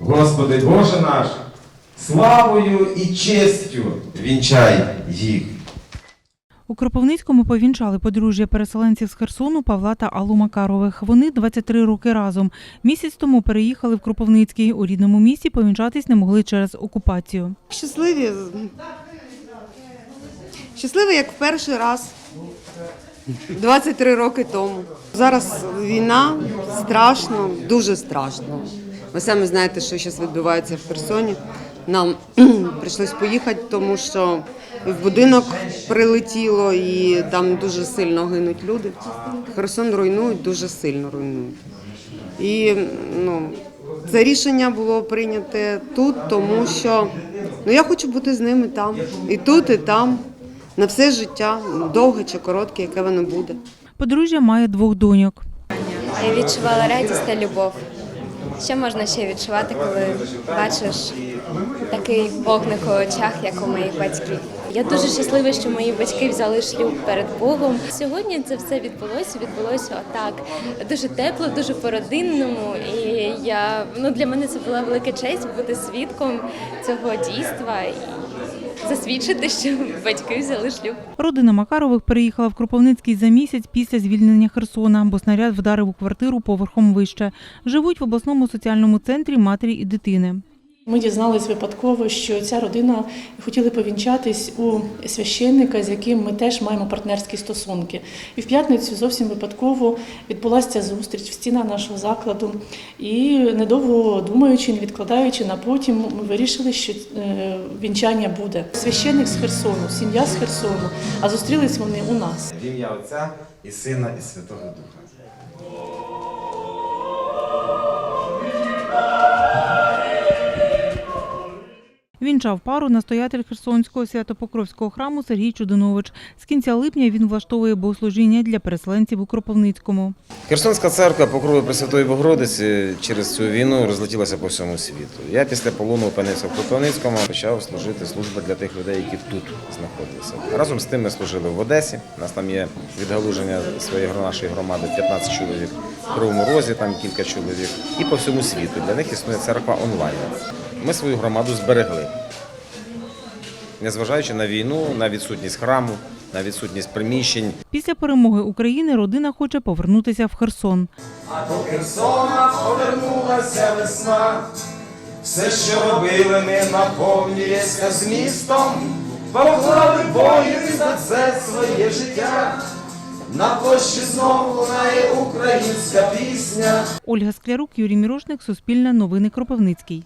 Господи Боже наш, славою і честю вінчай їх. У Кропивницькому повінчали подружжя переселенців з Херсону Павла та Аллу Макарових. Вони 23 роки разом. Місяць тому переїхали в Кропивницький. У рідному місті повінчатись не могли через окупацію. Щасливі. Щасливі, як в перший раз. 23 роки тому. Зараз війна страшно, дуже страшно. Ви самі знаєте, що зараз відбувається в Херсоні. Нам прийшлось поїхати, тому що в будинок прилетіло і там дуже сильно гинуть люди. Херсон руйнують, дуже сильно руйнують. І ну, це рішення було прийняте тут, тому що ну, я хочу бути з ними там. І тут, і там, на все життя, довге чи коротке, яке воно буде. Подружжя має двох доньок. Я відчувала радість та любов. Що можна ще відчувати, коли бачиш такий вогник у очах, як у моїх батьків? Я дуже щаслива, що мої батьки взяли шлюб перед Богом. Сьогодні це все відбулося. Відбулося отак дуже тепло, дуже по-родинному. І я ну для мене це була велика честь бути свідком цього дійства засвідчити, що батьки взяли шлюб. Родина Макарових переїхала в Кропивницький за місяць після звільнення Херсона, бо снаряд вдарив у квартиру поверхом вище. Живуть в обласному соціальному центрі матері і дитини. Ми дізнались випадково, що ця родина хотіли повінчатись у священника, з яким ми теж маємо партнерські стосунки. І в п'ятницю зовсім випадково відбулася ця зустріч в стінах нашого закладу. І недовго думаючи, не відкладаючи на потім, ми вирішили, що е, вінчання буде. Священник з Херсону, сім'я з Херсону, а зустрілись вони у нас. В ім'я Отця і Сина, і Святого Духа. Вінчав пару настоятель Херсонського святопокровського храму Сергій Чудинович. З кінця липня він влаштовує богослужіння для переселенців у Кропивницькому. Херсонська церква Покрови Пресвятої Богородиці через цю війну розлетілася по всьому світу. Я після полону опинився в Кропивницькому, почав служити службу для тих людей, які тут знаходилися. Разом з тим ми служили в Одесі. У нас там є відгалуження своєї нашої громади 15 чоловік, в Кривому Розі там кілька чоловік, і по всьому світу. Для них існує церква онлайн. Ми свою громаду зберегли. Незважаючи на війну, на відсутність храму, на відсутність приміщень, Після перемоги України родина хоче повернутися в Херсон. А до Херсона повернулася весна. Все, що робили ми, наповнюється змістом. Поклали воїни за це своє життя. На площі знову лунає українська пісня. Ольга Склярук, Юрій Мірошник, Суспільне новини Кропивницький.